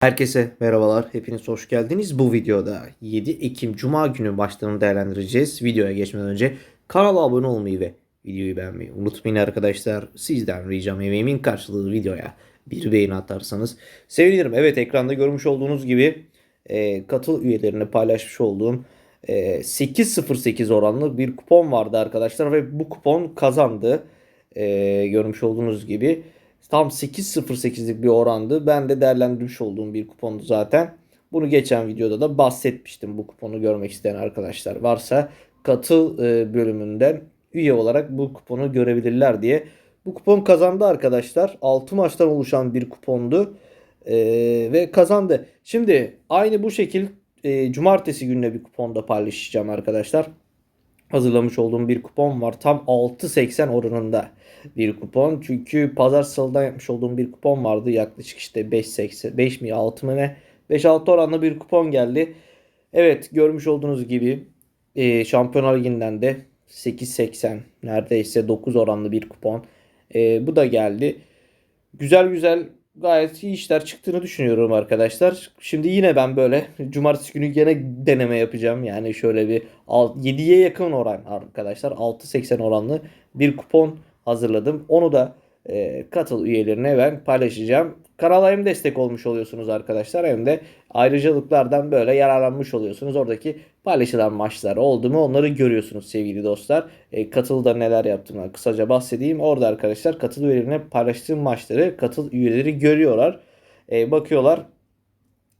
Herkese merhabalar. Hepiniz hoş geldiniz. Bu videoda 7 Ekim Cuma günü maçlarını değerlendireceğiz. Videoya geçmeden önce kanala abone olmayı ve videoyu beğenmeyi unutmayın arkadaşlar. Sizden ricam emeğimin karşılığı videoya bir beğeni atarsanız sevinirim. Evet ekranda görmüş olduğunuz gibi e, katıl üyelerine paylaşmış olduğum e, 8.08 oranlı bir kupon vardı arkadaşlar ve bu kupon kazandı. E, görmüş olduğunuz gibi tam 8.08'lik bir orandı. Ben de değerlendirmiş olduğum bir kupondu zaten. Bunu geçen videoda da bahsetmiştim. Bu kuponu görmek isteyen arkadaşlar varsa katıl e, bölümünden üye olarak bu kuponu görebilirler diye. Bu kupon kazandı arkadaşlar. 6 maçtan oluşan bir kupondu. E, ve kazandı. Şimdi aynı bu şekil e, cumartesi gününe bir kuponda paylaşacağım arkadaşlar. Hazırlamış olduğum bir kupon var. Tam 6.80 oranında bir kupon. Çünkü pazar salıdan yapmış olduğum bir kupon vardı. Yaklaşık işte 5.80 5 mi 6 mı ne? 5-6 oranlı bir kupon geldi. Evet görmüş olduğunuz gibi e, Şampiyonlar Ligi'nden de 8.80 neredeyse 9 oranlı bir kupon. E, bu da geldi. Güzel güzel gayet iyi işler çıktığını düşünüyorum arkadaşlar. Şimdi yine ben böyle cumartesi günü gene deneme yapacağım. Yani şöyle bir 7'ye yakın oran arkadaşlar. 6.80 oranlı bir kupon hazırladım. Onu da e, katıl üyelerine ben paylaşacağım. Kanala hem destek olmuş oluyorsunuz arkadaşlar hem de ayrıcalıklardan böyle yararlanmış oluyorsunuz. Oradaki paylaşılan maçlar oldu mu onları görüyorsunuz sevgili dostlar. E, katılda neler yaptığımı kısaca bahsedeyim. Orada arkadaşlar katıl üyelerine paylaştığım maçları katıl üyeleri görüyorlar. E, bakıyorlar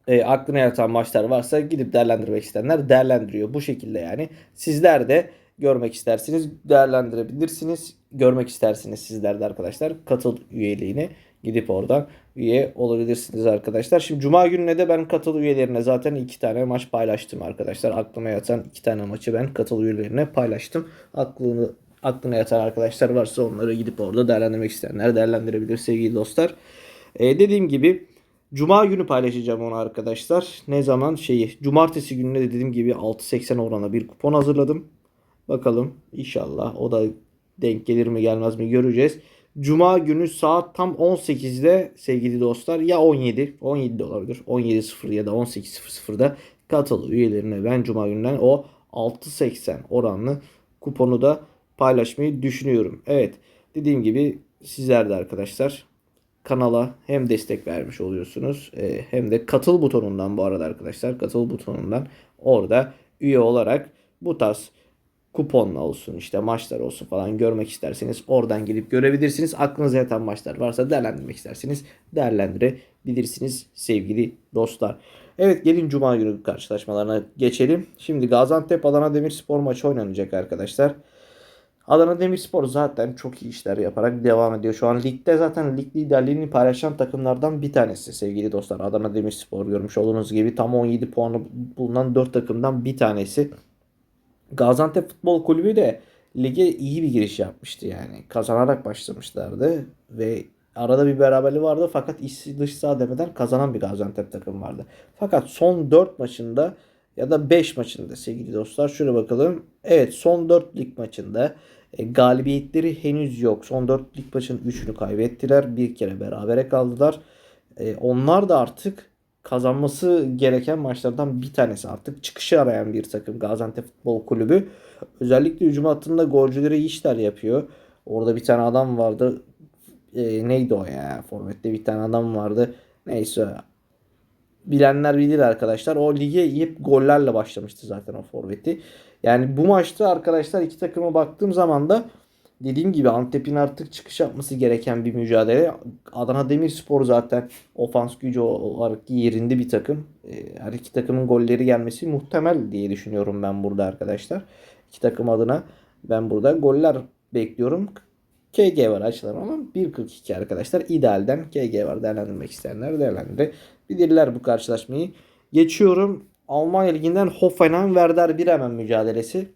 e, aklına yatan maçlar varsa gidip değerlendirmek isteyenler değerlendiriyor. Bu şekilde yani. Sizler de görmek istersiniz değerlendirebilirsiniz. Görmek istersiniz sizler de arkadaşlar. Katıl üyeliğini gidip oradan üye olabilirsiniz arkadaşlar. Şimdi cuma gününe de ben katıl üyelerine zaten iki tane maç paylaştım arkadaşlar. Aklıma yatan iki tane maçı ben katıl üyelerine paylaştım. Aklını aklına yatan arkadaşlar varsa onları gidip orada değerlendirmek isteyenler değerlendirebilir sevgili dostlar. Ee, dediğim gibi Cuma günü paylaşacağım onu arkadaşlar. Ne zaman şeyi cumartesi gününe de dediğim gibi 6.80 orana bir kupon hazırladım. Bakalım inşallah o da denk gelir mi gelmez mi göreceğiz. Cuma günü saat tam 18'de sevgili dostlar ya 17 17 de olabilir 17.00 ya da 18.00'da katıl üyelerine ben Cuma gününden o 6.80 oranlı kuponu da paylaşmayı düşünüyorum. Evet dediğim gibi sizler de arkadaşlar kanala hem destek vermiş oluyorsunuz e, hem de katıl butonundan bu arada arkadaşlar katıl butonundan orada üye olarak bu tarz kuponla olsun işte maçlar olsun falan görmek isterseniz oradan gelip görebilirsiniz. Aklınıza yatan maçlar varsa değerlendirmek isterseniz değerlendirebilirsiniz sevgili dostlar. Evet gelin Cuma günü karşılaşmalarına geçelim. Şimdi Gaziantep Adana Demirspor maçı oynanacak arkadaşlar. Adana Demirspor zaten çok iyi işler yaparak devam ediyor. Şu an ligde zaten lig liderliğini paylaşan takımlardan bir tanesi sevgili dostlar. Adana Demirspor görmüş olduğunuz gibi tam 17 puanı bulunan 4 takımdan bir tanesi. Gaziantep Futbol Kulübü de lige iyi bir giriş yapmıştı yani. Kazanarak başlamışlardı ve arada bir beraberliği vardı fakat iç dış saha demeden kazanan bir Gaziantep takım vardı. Fakat son 4 maçında ya da 5 maçında sevgili dostlar şöyle bakalım. Evet son 4 lig maçında e, galibiyetleri henüz yok. Son 4 lig maçın 3'ünü kaybettiler. Bir kere berabere kaldılar. E, onlar da artık kazanması gereken maçlardan bir tanesi. Artık çıkışı arayan bir takım Gaziantep Futbol Kulübü. Özellikle hücum hattında golcüleri iyi işler yapıyor. Orada bir tane adam vardı. E, neydi o ya? Forvet'te bir tane adam vardı. Neyse. Bilenler bilir arkadaşlar. O lige hep gollerle başlamıştı zaten o forveti. Yani bu maçta arkadaşlar iki takıma baktığım zaman da dediğim gibi Antep'in artık çıkış yapması gereken bir mücadele. Adana Demirspor zaten ofans gücü olarak yerinde bir takım. Ee, her iki takımın golleri gelmesi muhtemel diye düşünüyorum ben burada arkadaşlar. İki takım adına ben burada goller bekliyorum. KG var açılan ama 1.42 arkadaşlar. İdealden KG var. Değerlendirmek isteyenler değerlendirebilirler bu karşılaşmayı. Geçiyorum. Almanya Ligi'nden Hoffenheim Werder Bremen mücadelesi.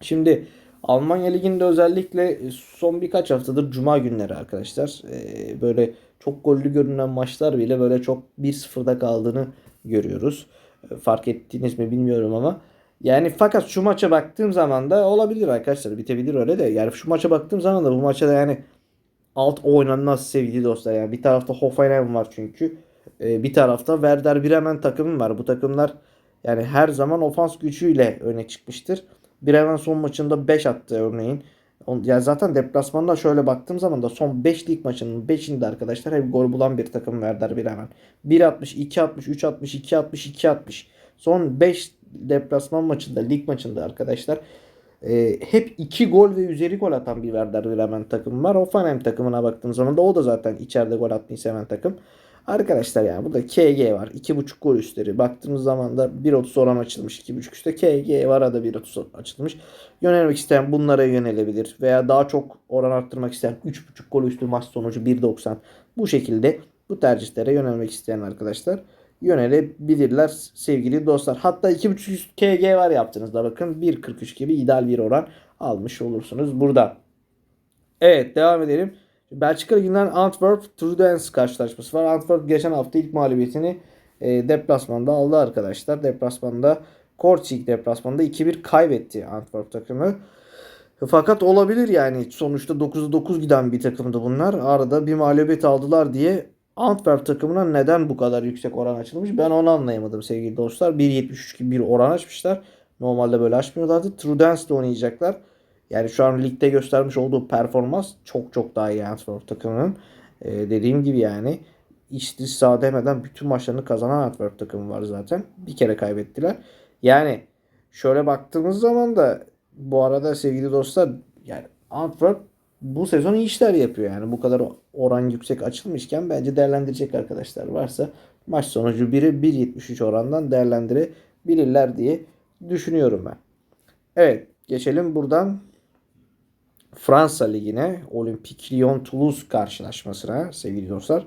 Şimdi Almanya Ligi'nde özellikle son birkaç haftadır cuma günleri arkadaşlar e, böyle çok gollü görünen maçlar bile böyle çok 1-0'da kaldığını görüyoruz. E, fark ettiğiniz mi bilmiyorum ama yani fakat şu maça baktığım zaman da olabilir arkadaşlar bitebilir öyle de yani şu maça baktığım zaman da bu maça da yani alt oynanmaz sevgili dostlar yani bir tarafta Hoffenheim var çünkü bir tarafta Werder Bremen takımı var. Bu takımlar yani her zaman ofans gücüyle öne çıkmıştır. Bremen son maçında 5 attı örneğin. Ya zaten deplasmanda şöyle baktığım zaman da son 5 lig maçının 5'inde arkadaşlar hep gol bulan bir takım Werder Bremen. 1.60, 2.60, 3.60, 2.60, 2.60. Son 5 deplasman maçında, lig maçında arkadaşlar e, hep 2 gol ve üzeri gol atan bir Werder Bremen takımı var. Hoffenheim takımına baktığım zaman da o da zaten içeride gol atmayı seven takım. Arkadaşlar yani burada KG var. 2.5 gol üstleri. Baktığımız zaman da 1.30 oran açılmış. 2.5 üstte KG var da 1.30 açılmış. Yönelmek isteyen bunlara yönelebilir. Veya daha çok oran arttırmak isteyen 3.5 gol üstü maç sonucu 1.90. Bu şekilde bu tercihlere yönelmek isteyen arkadaşlar yönelebilirler sevgili dostlar. Hatta 2.5 üst KG var yaptığınızda bakın 1.43 gibi ideal bir oran almış olursunuz burada. Evet devam edelim. Belçika Ligi'nden Antwerp Trudens karşılaşması var. Antwerp geçen hafta ilk mağlubiyetini e, deplasmanda aldı arkadaşlar. Deplasmanda Korçik deplasmanda 2-1 kaybetti Antwerp takımı. Fakat olabilir yani sonuçta 9'a 9 giden bir takımdı bunlar. Arada bir mağlubiyet aldılar diye Antwerp takımına neden bu kadar yüksek oran açılmış ben onu anlayamadım sevgili dostlar. 1.73 gibi bir oran açmışlar. Normalde böyle açmıyorlardı. Trudens'le oynayacaklar. Yani şu an ligde göstermiş olduğu performans çok çok daha iyi Antwerp takımının. Ee, dediğim gibi yani istisna demeden bütün maçlarını kazanan Antwerp takımı var zaten. Bir kere kaybettiler. Yani şöyle baktığımız zaman da bu arada sevgili dostlar yani Antwerp bu sezon iyi işler yapıyor yani. Bu kadar oran yüksek açılmışken bence değerlendirecek arkadaşlar varsa maç sonucu biri 1.73 orandan değerlendirebilirler diye düşünüyorum ben. Evet geçelim buradan Fransa Ligi'ne Olympique Lyon-Toulouse karşılaşmasına sevgili dostlar.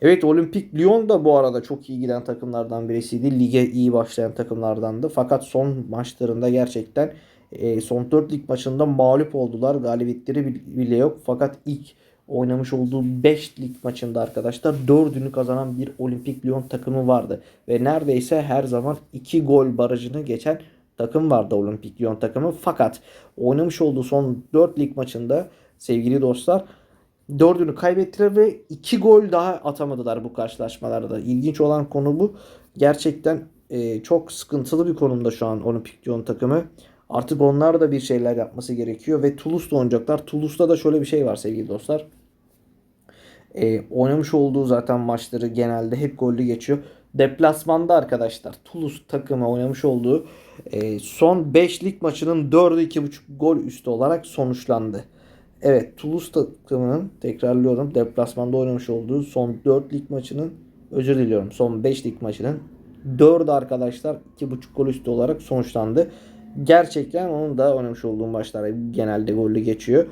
Evet Olympique Lyon da bu arada çok iyi giden takımlardan birisiydi. Lige iyi başlayan takımlardandı. Fakat son maçlarında gerçekten e, son 4 lig maçında mağlup oldular. Galibiyetleri bile yok. Fakat ilk oynamış olduğu 5 lig maçında arkadaşlar 4'ünü kazanan bir Olympique Lyon takımı vardı. Ve neredeyse her zaman 2 gol barajını geçen takım vardı Olympique Lyon takımı. Fakat oynamış olduğu son 4 lig maçında sevgili dostlar dördünü kaybettiler ve 2 gol daha atamadılar bu karşılaşmalarda. İlginç olan konu bu. Gerçekten e, çok sıkıntılı bir konumda şu an Olympique Lyon takımı. Artık onlar da bir şeyler yapması gerekiyor ve Toulouse'da oynayacaklar. Toulouse'da da şöyle bir şey var sevgili dostlar. E, oynamış olduğu zaten maçları genelde hep gollü geçiyor. Deplasmanda arkadaşlar Toulouse takımı oynamış olduğu e, son 5 lig maçının 4'ü 2.5 gol üstü olarak sonuçlandı. Evet Toulouse takımının tekrarlıyorum deplasmanda oynamış olduğu son 4 lig maçının özür diliyorum son 5 lig maçının 4'ü arkadaşlar 2.5 gol üstü olarak sonuçlandı. Gerçekten onun da oynamış olduğu maçlar genelde gollü geçiyor.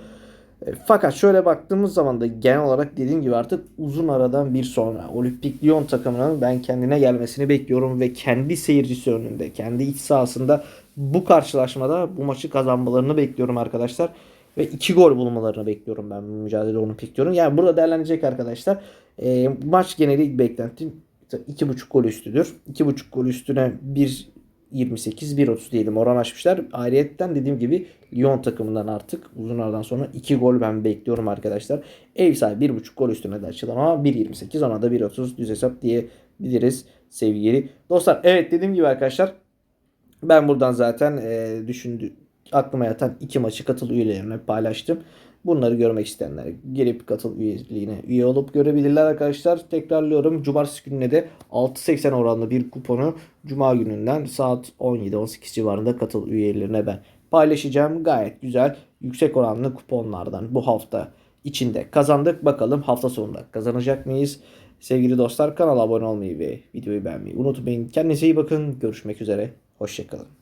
E, Fakat şöyle baktığımız zaman da genel olarak dediğim gibi artık uzun aradan bir sonra Olimpik Lyon takımının ben kendine gelmesini bekliyorum ve kendi seyircisi önünde, kendi iç sahasında bu karşılaşmada bu maçı kazanmalarını bekliyorum arkadaşlar. Ve 2 gol bulmalarını bekliyorum ben bu mücadele Olimpik Lyon'un. Yani burada değerlenecek arkadaşlar. E, maç geneli beklentim 2.5 gol üstüdür. 2.5 gol üstüne 1 28 1.30 diyelim oran açmışlar. Ayrıyetten dediğim gibi Lyon takımından artık uzun aradan sonra 2 gol ben bekliyorum arkadaşlar. Ev sahibi 1.5 gol üstüne de açılan ama 1.28 ona da 1.30 düz hesap diyebiliriz sevgili dostlar. Evet dediğim gibi arkadaşlar ben buradan zaten e, düşündü aklıma yatan iki maçı katıl üyelerine paylaştım. Bunları görmek isteyenler gelip katıl üyeliğine üye olup görebilirler arkadaşlar. Tekrarlıyorum. Cumartesi gününe de 6.80 oranlı bir kuponu Cuma gününden saat 17-18 civarında katıl üyelerine ben paylaşacağım. Gayet güzel yüksek oranlı kuponlardan bu hafta içinde kazandık. Bakalım hafta sonunda kazanacak mıyız? Sevgili dostlar kanala abone olmayı ve videoyu beğenmeyi unutmayın. Kendinize iyi bakın. Görüşmek üzere. Hoşçakalın.